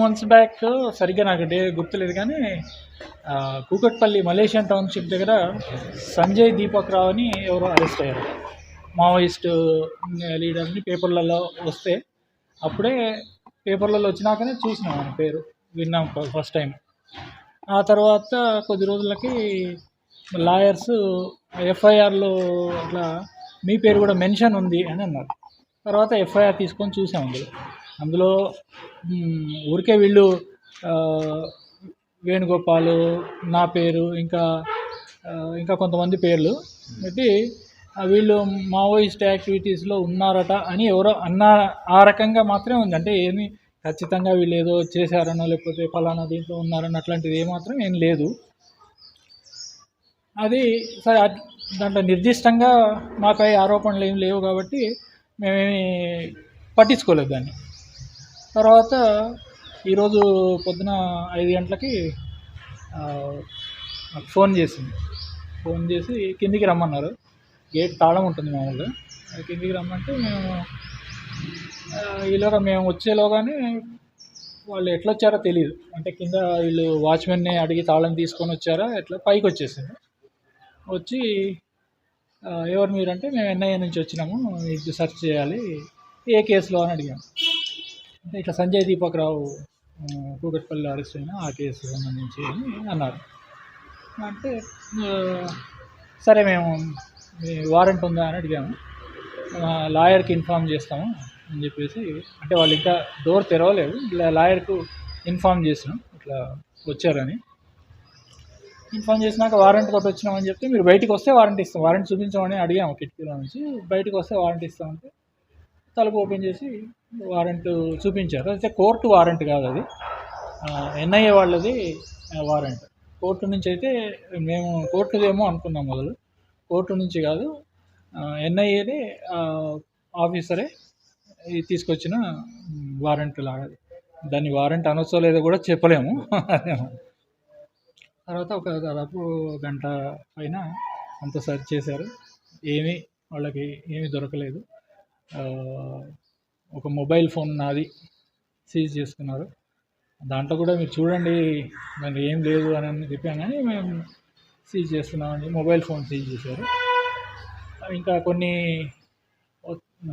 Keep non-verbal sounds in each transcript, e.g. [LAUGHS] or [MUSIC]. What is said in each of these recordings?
Months back సరిగ్గా నాకు day గుర్తులేదు కానీ కూకట్పల్లి మలేషియన్ టౌన్షిప్ దగ్గర సంజయ్ దీపక్ రావు అని ఎవరో అరెస్ట్ అయ్యారు. మావోయిస్ట్ లీడర్ని పేపర్లలో వస్తే అప్పుడే పేపర్లలో వచ్చినాకనే చూసినాం ఆయన పేరు విన్నాం ఫస్ట్ టైం. ఆ తర్వాత కొద్ది రోజులకి లాయర్స్ ఎఫ్ఐఆర్లో అట్లా మీ పేరు కూడా మెన్షన్ ఉంది అని అన్నారు. తర్వాత ఎఫ్ఐఆర్ తీసుకొని చూసాం అందులో. అందులో ఊరికే వీళ్ళు వేణుగోపాలు వేణుగోపాల్ నా పేరు ఇంకా ఇంకా కొంతమంది పేర్లు పెట్టి వీళ్ళు మావోయిస్ట్ యాక్టివిటీస్లో ఉన్నారట అని ఎవరో అన్న ఆ రకంగా మాత్రమే ఉంది. అంటే ఏమి ఖచ్చితంగా వీళ్ళు ఏదో చేశారనో లేకపోతే ఫలానా దీంట్లో ఉన్నారని అట్లాంటిది ఏమాత్రం ఏం లేదు. అది సరే దాంట్లో నిర్దిష్టంగా మాపై ఆరోపణలు ఏం లేవు కాబట్టి మేమేమి పట్టించుకోలేదు దాన్ని. తర్వాత ఈరోజు పొద్దున ఐదు గంటలకి నాకు ఫోన్ చేసింది. ఫోన్ చేసి కిందికి రమ్మన్నారు. గేట్ తాళం ఉంటుంది మామూలుగా. కిందికి రమ్మంటే మేము ఈలోగా మేము వచ్చేలోగానే వాళ్ళు ఎట్లా వచ్చారో తెలియదు అంటే కింద వీళ్ళు వాచ్మెన్ని అడిగి తాళం తీసుకొని వచ్చారా ఎట్లా పైకి వచ్చేసింది. వచ్చి ఎవరు ఎవరు మీరంటే మేము ఎన్ఐఏ నుంచి వచ్చినాము ఇది సెర్చ్ చేయాలి ఏ కేసులో అని అడిగాము. ఇట్లా సంజయ్ దీపక్ రావు కూకట్పల్లి అరెస్ట్ అయిన ఆ కేసు సంబంధించి అని అన్నారు. అంటే సరే మేము వారెంట్ ఉందా అని అడిగాము. లాయర్కి ఇన్ఫామ్ చేస్తాము అని చెప్పేసి అంటే వాళ్ళు ఇంకా డోర్ తెరవలేదు ఇలా లాయర్కు ఇన్ఫామ్ చేసినాం ఇట్లా వచ్చారని. ఇన్ఫామ్ చేసినాక వారెంట్ తోటి వచ్చినామని చెప్తే మీరు బయటికి వస్తే వారెంట్ ఇస్తాం వారెంట్ చూపించమని అడిగాము కిటికీలో నుంచి బయటకు వస్తే వారెంట్ ఇస్తామంటే తలుపు ఓపెన్ చేసి వారెంట్ చూపించారు. అయితే కోర్టు వారెంట్ కాదు అది. ఎన్ఐఏ వాళ్ళది వారెంట్. కోర్టు నుంచి అయితే మేము కోర్టుదేమో అనుకున్నాం మొదలు. కోర్టు నుంచి కాదు ఎన్ఐఏది ఆఫీసరే తీసుకొచ్చిన వారెంట్ లాగా దాన్ని వారెంట్ అనొచ్చో లేదో కూడా చెప్పలేము. [LAUGHS] తర్వాత ఒక దాదాపు గంట పైన అంత సర్చ్ చేశారు. ఏమీ వాళ్ళకి ఏమీ దొరకలేదు. ఒక మొబైల్ ఫోన్ నాది సీజ్ చేసుకున్నారు. దాంట్లో కూడా మీరు చూడండి దాంట్లో ఏం లేదు అని చెప్పాను కానీ మేము సీజ్ చేస్తున్నామని మొబైల్ ఫోన్ సీజ్ చేశారు. ఇంకా కొన్ని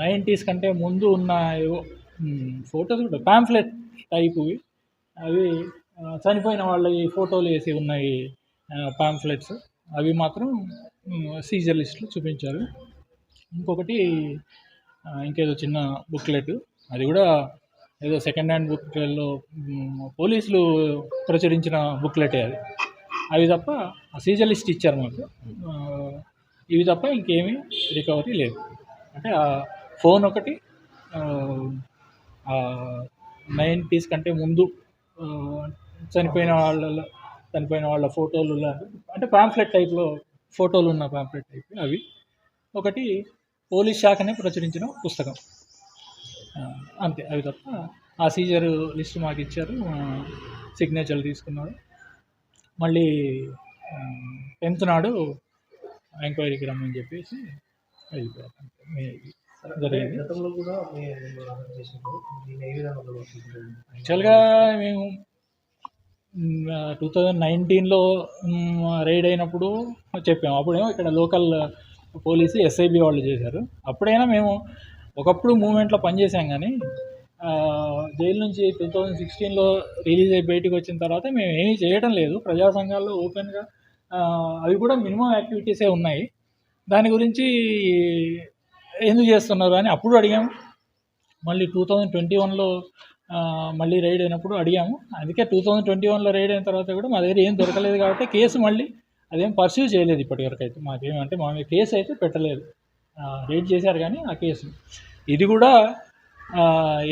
నైంటీస్ కంటే ముందు ఉన్న ఏవో ఫొటోస్ కూడా ప్యాంఫ్లెట్ టైప్వి. అవి చనిపోయిన వాళ్ళ ఫోటోలు వేసి ఉన్నాయి పాంఫ్లెట్స్. అవి మాత్రం సీజర్ లిస్టులు చూపించారు. ఇంకొకటి ఇంకేదో చిన్న బుక్లెట్. అది కూడా ఏదో సెకండ్ హ్యాండ్ బుక్లలో పోలీసులు ప్రచురించిన బుక్లెటే అది. అవి తప్ప ఆ లిస్ట్ ఇచ్చారు మాకు. ఇవి తప్ప ఇంకేమీ రికవరీ లేదు. అంటే ఆ ఫోన్ ఒకటి నైంటీస్ కంటే ముందు చనిపోయిన వాళ్ళ చనిపోయిన వాళ్ళ ఫోటోలు అంటే పాంప్లెట్ టైప్లో ఫోటోలు ఉన్న పాంఫ్లెట్ టైప్ అవి. ఒకటి పోలీస్ శాఖనే ప్రచురించిన పుస్తకం. అంతే అవి తప్ప ఆ సీజర్ లిస్ట్ మాకు ఇచ్చారు. సిగ్నేచర్లు తీసుకున్నారు మళ్ళీ టెన్త్ నాడు ఎంక్వైరీకి రమ్మని చెప్పేసి వెళ్ళిపోయారు? యాక్చువల్గా మేము టూ థౌజండ్ నైన్టీన్లో రైడ్ అయినప్పుడు చెప్పాము. అప్పుడేమో ఇక్కడ లోకల్ పోలీసు ఎస్ఐబి వాళ్ళు చేశారు. అప్పుడైనా మేము ఒకప్పుడు మూమెంట్లో పనిచేసాం కానీ జైలు నుంచి టూ థౌజండ్ సిక్స్టీన్లో రిలీజ్ అయ్యి బయటకు వచ్చిన తర్వాత మేము ఏమీ చేయడం లేదు. ప్రజా సంఘాల్లో ఓపెన్గా అవి కూడా మినిమం యాక్టివిటీసే ఉన్నాయి. దాని గురించి ఎందుకు చేస్తున్నారు అని అప్పుడు అడిగాము మళ్ళీ టూ థౌజండ్ ట్వంటీ వన్లో మళ్ళీ రైడ్ అయినప్పుడు అడిగాము. అందుకే టూ థౌజండ్ ట్వంటీ వన్లో రైడ్ అయిన తర్వాత కూడా మా దగ్గర ఏం దొరకలేదు కాబట్టి కేసు మళ్ళీ అదేం పర్సీవ్ చేయలేదు ఇప్పటివరకు అయితే. మాకేమంటే మా మీద కేసు అయితే పెట్టలేదు. రేట్ చేశారు కానీ ఆ కేసు ఇది కూడా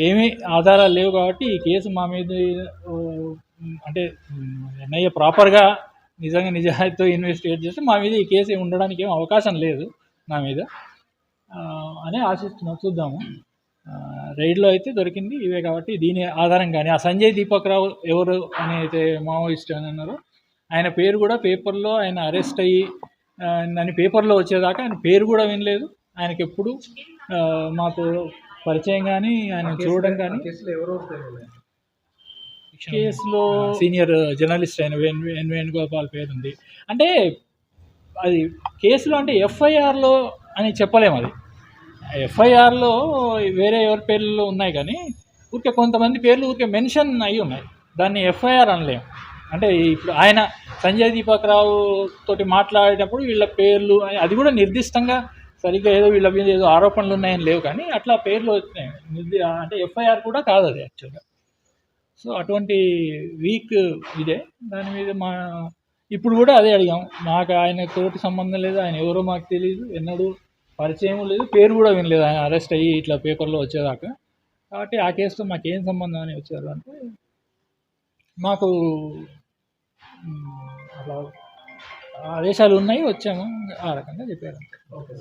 ఏమీ ఆధారాలు లేవు కాబట్టి ఈ కేసు మా మీద అంటే ఎన్ఐఏ ప్రాపర్గా నిజంగా నిజాయితీతో ఇన్వెస్టిగేట్ చేస్తే మా మీద ఈ కేసు ఉండడానికి ఏం అవకాశం లేదు నా మీద. అని ఆశిస్తున్నాం చూద్దాము. రైడ్లో అయితే దొరికింది ఇవే కాబట్టి దీని ఆధారం కానీ ఆ సంజయ్ దీపక్ రావు ఎవరు అని అయితే మావోయిస్ట్ అని అన్నారో. ఆయన పేరు కూడా పేపర్లో ఆయన అరెస్ట్ అయ్యి అని పేపర్లో వచ్చేదాకా ఆయన పేరు కూడా వినలేదు. ఆయనకి ఎప్పుడు మాకు పరిచయం కానీ ఆయన చూడడం కానీ కేసులో సీనియర్ జర్నలిస్ట్ అయిన వేణు వేణు వేణుగోపాల్ పేరు ఉంది. అంటే అది కేసులో అంటే ఎఫ్ఐఆర్లో అని చెప్పలేము అది. ఎఫ్ఐఆర్లో వేరే ఎవరి పేర్లు ఉన్నాయి కానీ ఊరికే కొంతమంది పేర్లు ఊరికే మెన్షన్ అయి ఉన్నాయి. దాన్ని ఎఫ్ఐఆర్ అనలేము అంటే ఇప్పుడు ఆయన సంజయ్ దీపక్ రావు తోటి మాట్లాడేటప్పుడు వీళ్ళ పేర్లు అది కూడా నిర్దిష్టంగా సరిగ్గా ఏదో వీళ్ళ మీద ఏదో ఆరోపణలు ఉన్నాయని లేవు కానీ అట్లా పేర్లు వచ్చినాయి. నిర్ది అంటే ఎఫ్ఐఆర్ కూడా కాదు అది యాక్చువల్గా సో అటువంటి వీక్ ఇదే. దాని మీద మా ఇప్పుడు కూడా అదే అడిగాం. మాకు ఆయన తోటి సంబంధం లేదు ఆయన ఎవరో మాకు తెలియదు ఎన్నడూ పరిచయం లేదు పేరు కూడా వినలేదు. ఆయన అరెస్ట్ అయ్యి ఇట్లా పేపర్లో వచ్చేదాకా. కాబట్టి ఆ కేసుతో మాకేం సంబంధం అని వచ్చారు అంటే మాకు అలా అట్లా ఆదేశాలు ఉన్నాయి వచ్చాము. ఆ రకంగా చెప్పారు. ఓకే